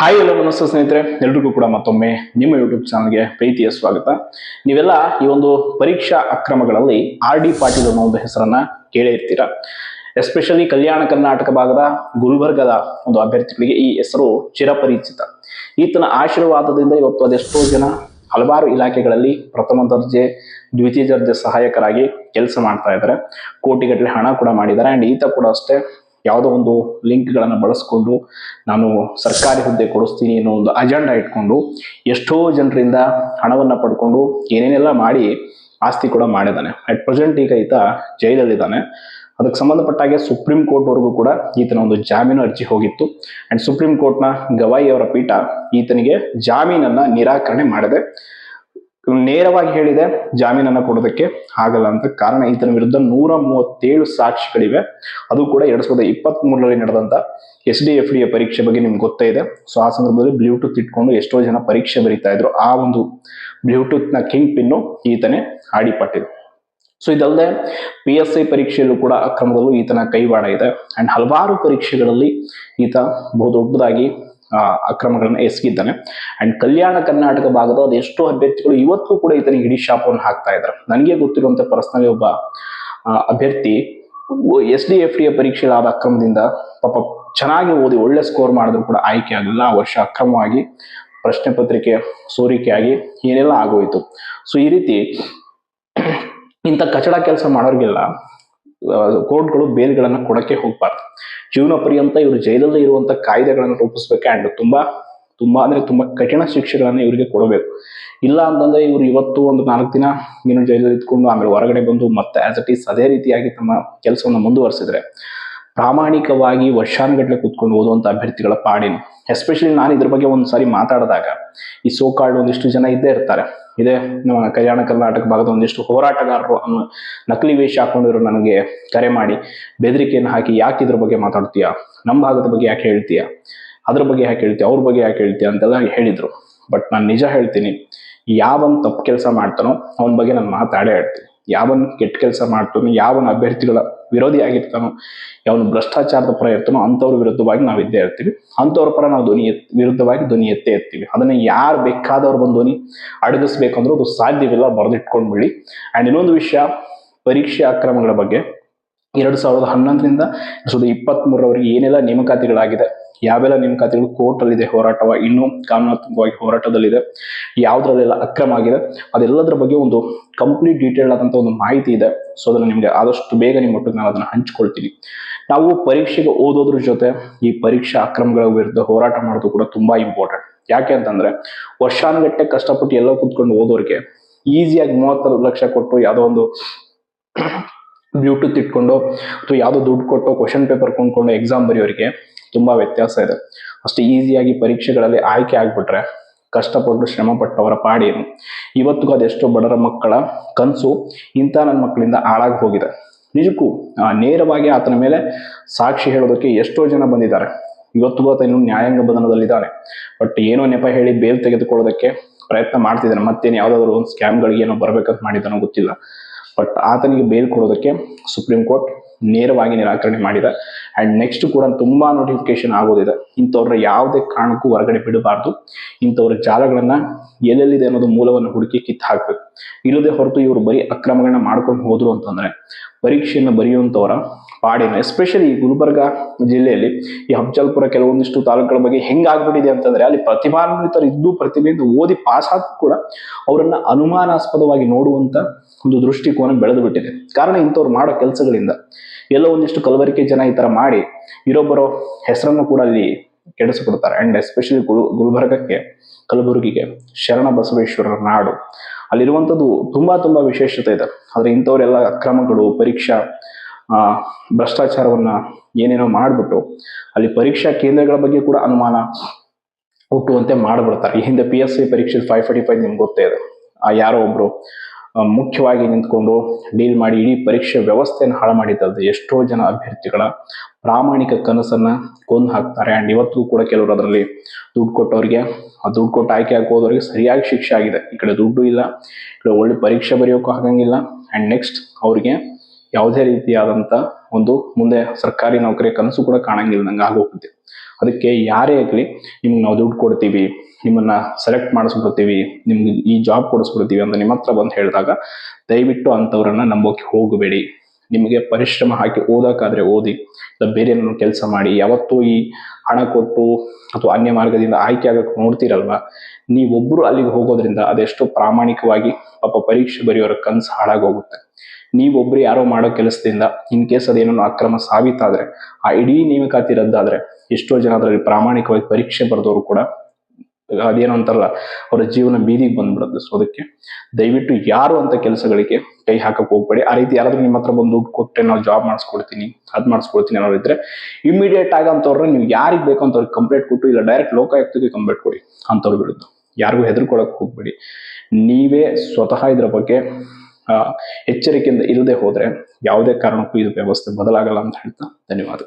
Hi ಎಲ್ಲ ನಮಸ್ತೆ ಸ್ನೇಹಿತರೆ, ಎಲ್ರಿಗೂ ಕೂಡ ಮತ್ತೊಮ್ಮೆ ನಿಮ್ಮ ಯೂಟ್ಯೂಬ್ ಚಾನಲ್ಗೆ ಪ್ರೀತಿಯ ಸ್ವಾಗತ. ನೀವೆಲ್ಲ ಈ ಒಂದು ಪರೀಕ್ಷಾ ಅಕ್ರಮಗಳಲ್ಲಿ ಆರ್ ಡಿ ಪಾಟೀಲ್ ಅನ್ನೋ ಒಂದು ಹೆಸರನ್ನ ಕೇಳೇ ಇರ್ತೀರ? ಎಸ್ಪೆಷಲಿ ಕಲ್ಯಾಣ ಕರ್ನಾಟಕ ಭಾಗದ ಗುಲ್ಬರ್ಗದ ಒಂದು ಅಭ್ಯರ್ಥಿಗಳಿಗೆ ಈ ಹೆಸರು ಚಿರಪರಿಚಿತ. ಈತನ ಆಶೀರ್ವಾದದಿಂದ ಇವತ್ತು ಅದೆಷ್ಟೋ ಜನ ಹಲವಾರು ಇಲಾಖೆಗಳಲ್ಲಿ ಪ್ರಥಮ ದರ್ಜೆ, ದ್ವಿತೀಯ ದರ್ಜೆ ಸಹಾಯಕರಾಗಿ ಕೆಲಸ ಮಾಡ್ತಾ ಇದ್ದಾರೆ. ಕೋಟಿಗಟ್ಟಲೆ ಹಣ ಕೂಡ ಮಾಡಿದ್ದಾರೆ. ಅಂಡ್ ಈತ ಕೂಡ ಅಷ್ಟೇ ಯಾವುದೋ ಒಂದು ಲಿಂಕ್ಗಳನ್ನು ಬಳಸ್ಕೊಂಡು ನಾನು ಸರ್ಕಾರಿ ಹುದ್ದೆ ಕೊಡಿಸ್ತೀನಿ ಅನ್ನೋ ಒಂದು ಅಜೆಂಡಾ ಇಟ್ಕೊಂಡು ಎಷ್ಟೋ ಜನರಿಂದ ಹಣವನ್ನು ಪಡ್ಕೊಂಡು ಏನೇನೆಲ್ಲ ಮಾಡಿ ಆಸ್ತಿ ಕೂಡ ಮಾಡಿದ್ದಾನೆ. ಅಟ್ ಪ್ರೆಸೆಂಟ್ ಈಗ ಈತ ಜೈಲಲ್ಲಿದ್ದಾನೆ ಅದಕ್ಕೆ ಸಂಬಂಧಪಟ್ಟಾಗೆ ಸುಪ್ರೀಂ ಕೋರ್ಟ್ವರೆಗೂ ಕೂಡ ಈತನ ಒಂದು ಜಾಮೀನು ಅರ್ಜಿ ಹೋಗಿತ್ತು. ಅಂಡ್ ಸುಪ್ರೀಂ ಕೋರ್ಟ್ನ ಗವಾಯಿ ಅವರ ಪೀಠ ಈತನಿಗೆ ಜಾಮೀನನ್ನ ನಿರಾಕರಣೆ ಮಾಡಿದೆ. ನೇರವಾಗಿ ಹೇಳಿದೆ, ಜಾಮೀನನ್ನ ಕೊಡೋದಕ್ಕೆ ಆಗಲ್ಲ ಅಂತ. ಕಾರಣ ಈತನ ವಿರುದ್ಧ ನೂರ ಮೂವತ್ತೇಳು ಸಾಕ್ಷಿಗಳಿವೆ. ಅದು ಕೂಡ ಎರಡ್ ಸಾವಿರದ ಇಪ್ಪತ್ತ್ ಮೂರರಲ್ಲಿ ನಡೆದಂತ ಎಸ್ ಡಿ ಎಫ್ ಡಿ ಪರೀಕ್ಷೆ ಬಗ್ಗೆ ನಿಮ್ಗೆ ಗೊತ್ತೇ ಇದೆ. ಸೊ ಆ ಸಂದರ್ಭದಲ್ಲಿ ಬ್ಲೂಟೂತ್ ಇಟ್ಕೊಂಡು ಎಷ್ಟೋ ಜನ ಪರೀಕ್ಷೆ ಬರೀತಾ ಇದ್ರು. ಆ ಒಂದು ಬ್ಲೂಟೂತ್ನ ಕಿಂಗ್ ಪಿನ್ನು ಈತನೇ ಆಡಿ ಸೊ ಇದಲ್ಲದೆ ಪಿ ಎಸ್ ಐ ಪರೀಕ್ಷೆಯಲ್ಲೂ ಕೂಡ ಅಕ್ರಮದಲ್ಲೂ ಈತನ ಕೈವಾಡ ಇದೆ. ಅಂಡ್ ಹಲವಾರು ಪರೀಕ್ಷೆಗಳಲ್ಲಿ ಈತ ಬಹುದೊಡ್ಡದಾಗಿ ಅಕ್ರಮಗಳನ್ನ ಎಸಗಿದ್ದಾನೆ. ಅಂಡ್ ಕಲ್ಯಾಣ ಕರ್ನಾಟಕ ಭಾಗದ ಅದೆಷ್ಟೋ ಅಭ್ಯರ್ಥಿಗಳು ಇವತ್ತು ಕೂಡ ಈತನಿಗೆ ಇಡೀ ಶಾಪವನ್ನು ಹಾಕ್ತಾ ಇದ್ದಾರೆ. ನನಗೆ ಗೊತ್ತಿರುವಂತ ಪರ್ಸನಲಿ ಒಬ್ಬ ಅಭ್ಯರ್ಥಿ ಎಸ್ ಡಿ ಎಫ್ ಡಿ ಪರೀಕ್ಷೆಗಳಾದ ಅಕ್ರಮದಿಂದ ಪಾಪ ಚೆನ್ನಾಗಿ ಓದಿ ಒಳ್ಳೆ ಸ್ಕೋರ್ ಮಾಡಿದ್ರು ಕೂಡ ಆಯ್ಕೆ ಆಗಲಿಲ್ಲ. ಆ ವರ್ಷ ಅಕ್ರಮವಾಗಿ ಪ್ರಶ್ನೆ ಪತ್ರಿಕೆ ಸೋರಿಕೆಯಾಗಿ ಏನೆಲ್ಲ ಆಗೋಯ್ತು. ಸೊ ಈ ರೀತಿ ಇಂಥ ಕಚಡ ಕೆಲಸ ಮಾಡೋರಿಗೆಲ್ಲ ಕೋರ್ಟ್ಗಳು ಬೇಲ್ಗಳನ್ನ ಕೊಡಕ್ಕೆ ಹೋಗ್ಬಾರ್ದು. ಜೀವನ ಪರ್ಯಂತ ಇವರು ಜೈಲಲ್ಲಿ ಇರುವಂತ ಕಾಯ್ದೆಗಳನ್ನು ರೂಪಿಸ್ಬೇಕು ಅಂಡ್ ತುಂಬಾ ತುಂಬಾ, ಅಂದ್ರೆ ತುಂಬಾ ಕಠಿಣ ಶಿಕ್ಷೆಗಳನ್ನ ಇವರಿಗೆ ಕೊಡಬೇಕು. ಇಲ್ಲ ಅಂತಂದ್ರೆ ಇವರು ಇವತ್ತು ಒಂದು ನಾಲ್ಕು ದಿನ ಏನು ಜೈಲಲ್ಲಿ ಇದ್ಕೊಂಡು ಆಮೇಲೆ ಹೊರಗಡೆ ಬಂದು ಮತ್ತೆ ಆಸ್ ಇಟ್ ಈಸ್ ಅದೇ ರೀತಿಯಾಗಿ ತಮ್ಮ ಕೆಲಸವನ್ನು ಮುಂದುವರಿಸಿದ್ರೆ ಪ್ರಾಮಾಣಿಕವಾಗಿ ವರ್ಷಾನುಗಟ್ಟಲೆ ಕೂತ್ಕೊಂಡು ಓದುವಂತ ಅಭ್ಯರ್ಥಿಗಳ ಪಾಡಿನ ಎಸ್ಪೆಷಲಿ ನಾನು ಇದ್ರ ಬಗ್ಗೆ ಒಂದು ಸಾರಿ ಮಾತಾಡಿದಾಗ ಈ ಸೋ ಕಾರ್ಡ್ ಒಂದಿಷ್ಟು ಜನ ಇದ್ದೇ ಇರ್ತಾರೆ. ಇದೇ. ನಮ್ಮ ಕಲ್ಯಾಣ ಕರ್ನಾಟಕ ಭಾಗದ ಒಂದಿಷ್ಟು ಹೋರಾಟಗಾರರು ಅನ್ನೋ ನಕಲಿ ವೇಷ ಹಾಕೊಂಡಿರೋ ನನಗೆ ಕರೆ ಮಾಡಿ, ಬೆದರಿಕೆಯನ್ನು ಹಾಕಿ ಯಾಕೆ ಇದ್ರ ಬಗ್ಗೆ ಮಾತಾಡ್ತೀಯಾ? ನಮ್ಮ ಭಾಗದ ಬಗ್ಗೆ ಯಾಕೆ ಹೇಳ್ತೀಯಾ? ಅದ್ರ ಬಗ್ಗೆ ಯಾಕೆ ಹೇಳ್ತೀಯ? ಅವ್ರ ಬಗ್ಗೆ ಯಾಕೆ ಹೇಳ್ತೀಯ ಅಂತೆಲ್ಲ ಹೇಳಿದ್ರು. ಬಟ್ ನಾನು ನಿಜ ಹೇಳ್ತೀನಿ, ಯಾವನ್ ತಪ್ಪು ಕೆಲಸ ಮಾಡ್ತಾನೋ ಅವನ ಬಗ್ಗೆ ನಾನು ಮಾತಾಡೇ ಹೇಳ್ತೀನಿ ಯಾವನ್ ಕೆಟ್ಟ ಕೆಲಸ ಮಾಡ್ತಾನೋ, ಯಾವನ ಅಭ್ಯರ್ಥಿಗಳ ವಿರೋಧಿ ಆಗಿರ್ತಾನೋ, ಯಾವನು ಭ್ರಷ್ಟಾಚಾರದ ಪರ ಇರ್ತಾನೋ ಅಂಥವ್ರ ವಿರುದ್ಧವಾಗಿ ನಾವು ಇದ್ದೇ ಇರ್ತೀವಿ. ಅಂಥವ್ರ ಪರ ನಾವು ಧ್ವನಿ ಎತ್, ವಿರುದ್ಧವಾಗಿ ಧ್ವನಿ ಎತ್ತೇ ಇರ್ತೀವಿ. ಅದನ್ನ ಯಾರು ಬೇಕಾದವ್ರು ಬಂದು ಧ್ವನಿ ಅಡಗಿಸ್ಬೇಕಂದ್ರೂ ಅದು ಸಾಧ್ಯವಿಲ್ಲ, ಬರೆದಿಟ್ಕೊಂಡ್ಬಿಡಿ. ಅಂಡ್ ಇನ್ನೊಂದು ವಿಷಯ, ಪರೀಕ್ಷೆ ಅಕ್ರಮಗಳ ಬಗ್ಗೆ. ಎರಡು ಸಾವಿರದ ಹನ್ನೊಂದರಿಂದ, ಎರಡ್ ಸಾವಿರದ ಏನೆಲ್ಲ ನೇಮಕಾತಿಗಳಾಗಿದೆ ಯಾವೆಲ್ಲ ನೇಮಕಾತಿಗಳು ಕೋರ್ಟ್ ಅಲ್ಲಿದೆ ಹೋರಾಟವ, ಇನ್ನೂ ಕಾನೂನಾತ್ಮಕವಾಗಿ ಹೋರಾಟದಲ್ಲಿದೆ, ಯಾವ್ದ್ರಲ್ಲೆಲ್ಲ ಅಕ್ರಮ ಆಗಿದೆ, ಅದೆಲ್ಲದರ ಬಗ್ಗೆ ಒಂದು ಕಂಪ್ಲೀಟ್ ಡೀಟೇಲ್ ಆದಂತ ಒಂದು ಮಾಹಿತಿ ಇದೆ. ಸೊ ಅದನ್ನ ನಿಮ್ಗೆ ಆದಷ್ಟು ಬೇಗ ನಿಮ್ಮ ಒಟ್ಟಿಗೆ ನಾನು ಅದನ್ನ ಹಂಚ್ಕೊಳ್ತೀನಿ. ನಾವು ಪರೀಕ್ಷೆಗೆ ಓದೋದ್ರ ಜೊತೆ ಈ ಪರೀಕ್ಷಾ ಅಕ್ರಮಗಳ ವಿರುದ್ಧ ಹೋರಾಟ ಮಾಡೋದು ಕೂಡ ತುಂಬಾ ಇಂಪಾರ್ಟೆಂಟ್ ಯಾಕೆ ಅಂತಂದ್ರೆ ವರ್ಷಾನುಗಟ್ಟೆ ಕಷ್ಟಪಟ್ಟು ಎಲ್ಲ ಕೂತ್ಕೊಂಡು ಓದೋರಿಗೆ ಈಸಿಯಾಗಿ ಮೂವತ್ತಾರು ಲಕ್ಷ ಕೊಟ್ಟು ಯಾವುದೋ ಒಂದು ಬ್ಲೂಟೂತ್ ಇಟ್ಕೊಂಡು ಅಥವಾ ಯಾವುದೋ ದುಡ್ಡು ಕೊಟ್ಟು ಕ್ವಶನ್ ಪೇಪರ್ ಕೊಂಡ್ಕೊಂಡು ಎಕ್ಸಾಮ್ ಬರೆಯೋರಿಗೆ ತುಂಬಾ ವ್ಯತ್ಯಾಸ ಇದೆ. ಅಷ್ಟು ಈಸಿಯಾಗಿ ಪರೀಕ್ಷೆಗಳಲ್ಲಿ ಆಯ್ಕೆ ಆಗ್ಬಿಟ್ರೆ ಕಷ್ಟಪಟ್ಟು ಶ್ರಮ ಪಟ್ಟವರ ಪಾಡೇನು ಇವತ್ತಿಗೂ ಅದೆಷ್ಟೋ ಬಡರ ಮಕ್ಕಳ ಕನಸು ಇಂಥ ನನ್ನ ಮಕ್ಕಳಿಂದ ಹಾಳಾಗಿ ಹೋಗಿದೆ. ನಿಜಕ್ಕೂ ನೇರವಾಗಿ ಆತನ ಮೇಲೆ ಸಾಕ್ಷಿ ಹೇಳೋದಕ್ಕೆ ಎಷ್ಟೋ ಜನ ಬಂದಿದ್ದಾರೆ. ಇವತ್ತಿಗೂ ಆತ ಇನ್ನೂ ನ್ಯಾಯಾಂಗ ಬಂಧನದಲ್ಲಿದ್ದಾನೆ. ಬಟ್ ಏನೋ ನೆಪ ಹೇಳಿ ಬೇಲ್ ತೆಗೆದುಕೊಳ್ಳೋದಕ್ಕೆ ಪ್ರಯತ್ನ ಮಾಡ್ತಿದ್ದಾನೆ. ಮತ್ತೇನು ಯಾವ್ದಾದ್ರು ಒಂದು ಸ್ಕ್ಯಾಮ್ಗಳಿಗೆ ಏನೋ ಬರಬೇಕಂತ ಮಾಡಿದ್ದಾನೋ ಗೊತ್ತಿಲ್ಲ. ಬಟ್ ಆತನಿಗೆ ಬೇಲ್ ಕೊಡೋದಕ್ಕೆ ಸುಪ್ರೀಂ ಕೋರ್ಟ್ ನೇರವಾಗಿ ನಿರಾಕರಣೆ ಮಾಡಿದೆ. ಅಂಡ್ ನೆಕ್ಸ್ಟ್ ಕೂಡ ತುಂಬಾ ನೋಟಿಫಿಕೇಶನ್ ಆಗೋದಿದೆ. ಇಂಥವ್ರ ಯಾವುದೇ ಕಾರಣಕ್ಕೂ ಹೊರಗಡೆ ಬಿಡಬಾರ್ದು. ಇಂಥವ್ರ ಜಾಲಗಳನ್ನ ಎಲ್ಲೆಲ್ಲಿದೆ ಅನ್ನೋದು ಮೂಲವನ್ನು ಹುಡುಕಿ ಕಿತ್ತು ಹಾಕ್ಬೇಕು. ಇಲ್ಲದೆ ಹೊರತು ಇವರು ಬರೀ ಅಕ್ರಮಗಳನ್ನ ಮಾಡ್ಕೊಂಡು ಹೋದ್ರು ಅಂತಂದ್ರೆ ಪರೀಕ್ಷೆಯನ್ನು ಬರೆಯುವಂಥವರ ಪಾಡಿನ. ಎಸ್ಪೆಷಲಿ ಈ ಗುಲ್ಬರ್ಗ ಜಿಲ್ಲೆಯಲ್ಲಿ ಈ ಹಬ್ಜಲ್ಪುರ ಕೆಲವೊಂದಿಷ್ಟು ತಾಲೂಕುಗಳ ಬಗ್ಗೆ ಹೆಂಗಾಗ್ಬಿಟ್ಟಿದೆ ಅಂತಂದ್ರೆ ಅಲ್ಲಿ ಪ್ರತಿಭಾನ್ವಿತರು ಇದ್ದು ಪ್ರತಿಭೆಯಿಂದ ಓದಿ ಪಾಸ್ ಆದ್ರೂ ಕೂಡ ಅವರನ್ನ ಅನುಮಾನಾಸ್ಪದವಾಗಿ ನೋಡುವಂತ ಒಂದು ದೃಷ್ಟಿಕೋನ ಬೆಳೆದು ಬಿಟ್ಟಿದೆ. ಕಾರಣ ಇಂಥವ್ರು ಮಾಡೋ ಕೆಲಸಗಳಿಂದ. ಎಲ್ಲೋ ಒಂದಿಷ್ಟು ಕಲಬರಿಕೆ ಜನ ಈ ತರ ಮಾಡಿ, ಇರೋಬ್ಬರ ಹೆಸರನ್ನು ಕೂಡ ಅಲ್ಲಿ ಕೆಡಿಸಿಕೊಡ್ತಾರೆ. ಅಂಡ್ ಎಸ್ಪೆಷಲಿ ಗುಲ್ ಗುಲ್ಬರ್ಗಕ್ಕೆ, ಕಲಬುರಗಿಗೆ ಶರಣ ಬಸವೇಶ್ವರರ ನಾಡು. ಅಲ್ಲಿರುವಂಥದ್ದು ತುಂಬಾ ತುಂಬಾ ವಿಶೇಷತೆ ಇದೆ. ಆದ್ರೆ ಇಂಥವರೆಲ್ಲ ಅಕ್ರಮಗಳು, ಪರೀಕ್ಷಾ ಭ್ರಷ್ಟಾಚಾರವನ್ನ ಏನೇನೋ ಮಾಡಿಬಿಟ್ಟು ಅಲ್ಲಿ ಪರೀಕ್ಷಾ ಕೇಂದ್ರಗಳ ಬಗ್ಗೆ ಕೂಡ ಅನುಮಾನ ಹುಟ್ಟುವಂತೆ ಮಾಡಿಬಿಡ್ತಾರೆ. ಈ ಹಿಂದೆ ಪಿ ಎಸ್ ಸಿ ಪರೀಕ್ಷೆ ಫೈವ್ ಫಾರ್ಟಿ ಫೈವ್ ನಿಮ್ಗೆ ಗೊತ್ತೇ ಇದೆ. ಆ ಯಾರೋ ಒಬ್ರು ಮುಖ್ಯವಾಗಿ ನಿಂತ್ಕೊಂಡು ಡೀಲ್ ಮಾಡಿ ಇಡೀ ಪರೀಕ್ಷೆ ವ್ಯವಸ್ಥೆಯನ್ನು ಹಾಳು ಮಾಡಿದ್ದಾರೆ ಎಷ್ಟೋ ಜನ ಅಭ್ಯರ್ಥಿಗಳ ಪ್ರಾಮಾಣಿಕ ಕನಸನ್ನ ಕೊಂದು ಹಾಕ್ತಾರೆ. ಅಂಡ್ ಇವತ್ತಿಗೂ ಕೂಡ ಕೆಲವರು ಅದರಲ್ಲಿ ದುಡ್ಡು ಕೊಟ್ಟವ್ರಿಗೆ, ಆ ದುಡ್ಡು ಕೊಟ್ಟು ಆಯ್ಕೆ ಹಾಕೋದವ್ರಿಗೆ ಸರಿಯಾಗಿ ಶಿಕ್ಷೆ ಆಗಿದೆ. ಈ ಕಡೆ ದುಡ್ಡು ಇಲ್ಲ, ಈ ಕಡೆ ಒಳ್ಳೆ ಪರೀಕ್ಷೆ ಬರೆಯೋಕ್ಕೂ ಆಗಂಗಿಲ್ಲ. ಆ್ಯಂಡ್ ನೆಕ್ಸ್ಟ್ ಅವ್ರಿಗೆ ಯಾವುದೇ ರೀತಿಯಾದಂಥ ಒಂದು ಮುಂದೆ ಸರ್ಕಾರಿ ನೌಕರಿ ಕನಸು ಕೂಡ ಕಾಣಂಗಿಲ್ಲ, ನಂಗೆ ಆಗೋಗುತ್ತೆ ಅದಕ್ಕೆ ಯಾರೇ ಆಗಲಿ ನಿಮ್ಗೆ ನಾವು ದುಡ್ಡು ಕೊಡ್ತೀವಿ, ನಿಮ್ಮನ್ನ ಸೆಲೆಕ್ಟ್ ಮಾಡಿಸ್ಬಿಡ್ತೀವಿ, ನಿಮ್ಗೆ ಈ ಜಾಬ್ ಕೊಡಿಸ್ಬಿಡ್ತೀವಿ ಅಂತ ನಿಮ್ಮ ಹತ್ರ ಬಂದು ಹೇಳಿದಾಗ ದಯವಿಟ್ಟು ಅಂಥವ್ರನ್ನ ನಂಬೋಕೆ ಹೋಗಬೇಡಿ. ನಿಮಗೆ ಪರಿಶ್ರಮ ಹಾಕಿ ಓದೋಕ್ಕಾದ್ರೆ ಓದಿ, ಇಲ್ಲ ಬೇರೆ ಏನಾದ್ರು ಕೆಲಸ ಮಾಡಿ, ಯಾವತ್ತೂ ಈ ಹಣ ಕೊಟ್ಟು ಅಥವಾ ಅನ್ಯ ಮಾರ್ಗದಿಂದ ಆಯ್ಕೆ ಆಗಕ್ಕೆ ನೋಡ್ತೀರಲ್ವಾ? ನೀವೊಬ್ರು ಅಲ್ಲಿಗೆ ಹೋಗೋದ್ರಿಂದ ಅದೆಷ್ಟು ಪ್ರಾಮಾಣಿಕವಾಗಿ ಪಾಪ ಪರೀಕ್ಷೆ ಬರೆಯೋರ ಕನಸು ಹಾಳಾಗೋಗುತ್ತೆ. ನೀವೊಬ್ರು ಯಾರೋ ಮಾಡೋ ಕೆಲಸದಿಂದ ಇನ್ ಕೇಸ್ ಅದೇನೋ ಅಕ್ರಮ ಸಾಬೀತಾದ್ರೆ, ಆ ಇಡೀ ನೇಮಕಾತಿ ರದ್ದಾದ್ರೆ, ಎಷ್ಟೋ ಜನ ಅದರಲ್ಲಿ ಪ್ರಾಮಾಣಿಕವಾಗಿ ಪರೀಕ್ಷೆ ಬರೆದವರು ಕೂಡ ಅದೇನೋ ಅಂತಾರಲ್ಲ, ಅವರ ಜೀವನ ಬೀದಿಗೆ ಬಂದ್ಬಿಡುತ್ತೆ. ಸೊ ಅದಕ್ಕೆ ದಯವಿಟ್ಟು ಯಾರು ಅಂತ ಕೆಲಸಗಳಿಗೆ ಕೈ ಹಾಕಕ್ ಹೋಗ್ಬೇಡಿ. ಆ ರೀತಿ ಯಾರಾದ್ರೂ ನಿಮ್ಮ ಹತ್ರ ಬಂದು ದುಡ್ಡು ಕೊಟ್ಟೆ ನಾವು ಜಾಬ್ ಮಾಡಿಸ್ಕೊಡ್ತೀನಿ, ಅದ್ ಮಾಡಿಸ್ಕೊಡ್ತೀನಿ ಅನ್ನೋರು ಇದ್ರೆ ಇಮಿಡಿಯೇಟ್ ಆಗಿ ಅಂತವ್ರನ್ನ ನೀವು ಯಾರಿಗೆ ಬೇಕು ಅಂತವ್ರಿಗೆ ಕಂಪ್ಲೇಂಟ್ ಕೊಟ್ಟು, ಇಲ್ಲ ಡೈರೆಕ್ಟ್ ಲೋಕಾಯುಕ್ತಕ್ಕೆ ಕಂಪ್ಲೇಂಟ್ ಕೊಡಿ ಅಂತವ್ರು ವಿರುದ್ಧ. ಯಾರಿಗೂ ಹೆದರ್ಕೊಳಕ್ ಹೋಗ್ಬೇಡಿ. ನೀವೇ ಸ್ವತಃ ಇದ್ರ ಬಗ್ಗೆ ಎಚ್ಚರಿಕೆಯಿಂದ ಇಲ್ಲದೆ ಹೋದರೆ ಯಾವುದೇ ಕಾರಣಕ್ಕೂ ಇದು ವ್ಯವಸ್ಥೆ ಬದಲಾಗಲ್ಲ ಅಂತ ಹೇಳ್ತಾ ಧನ್ಯವಾದ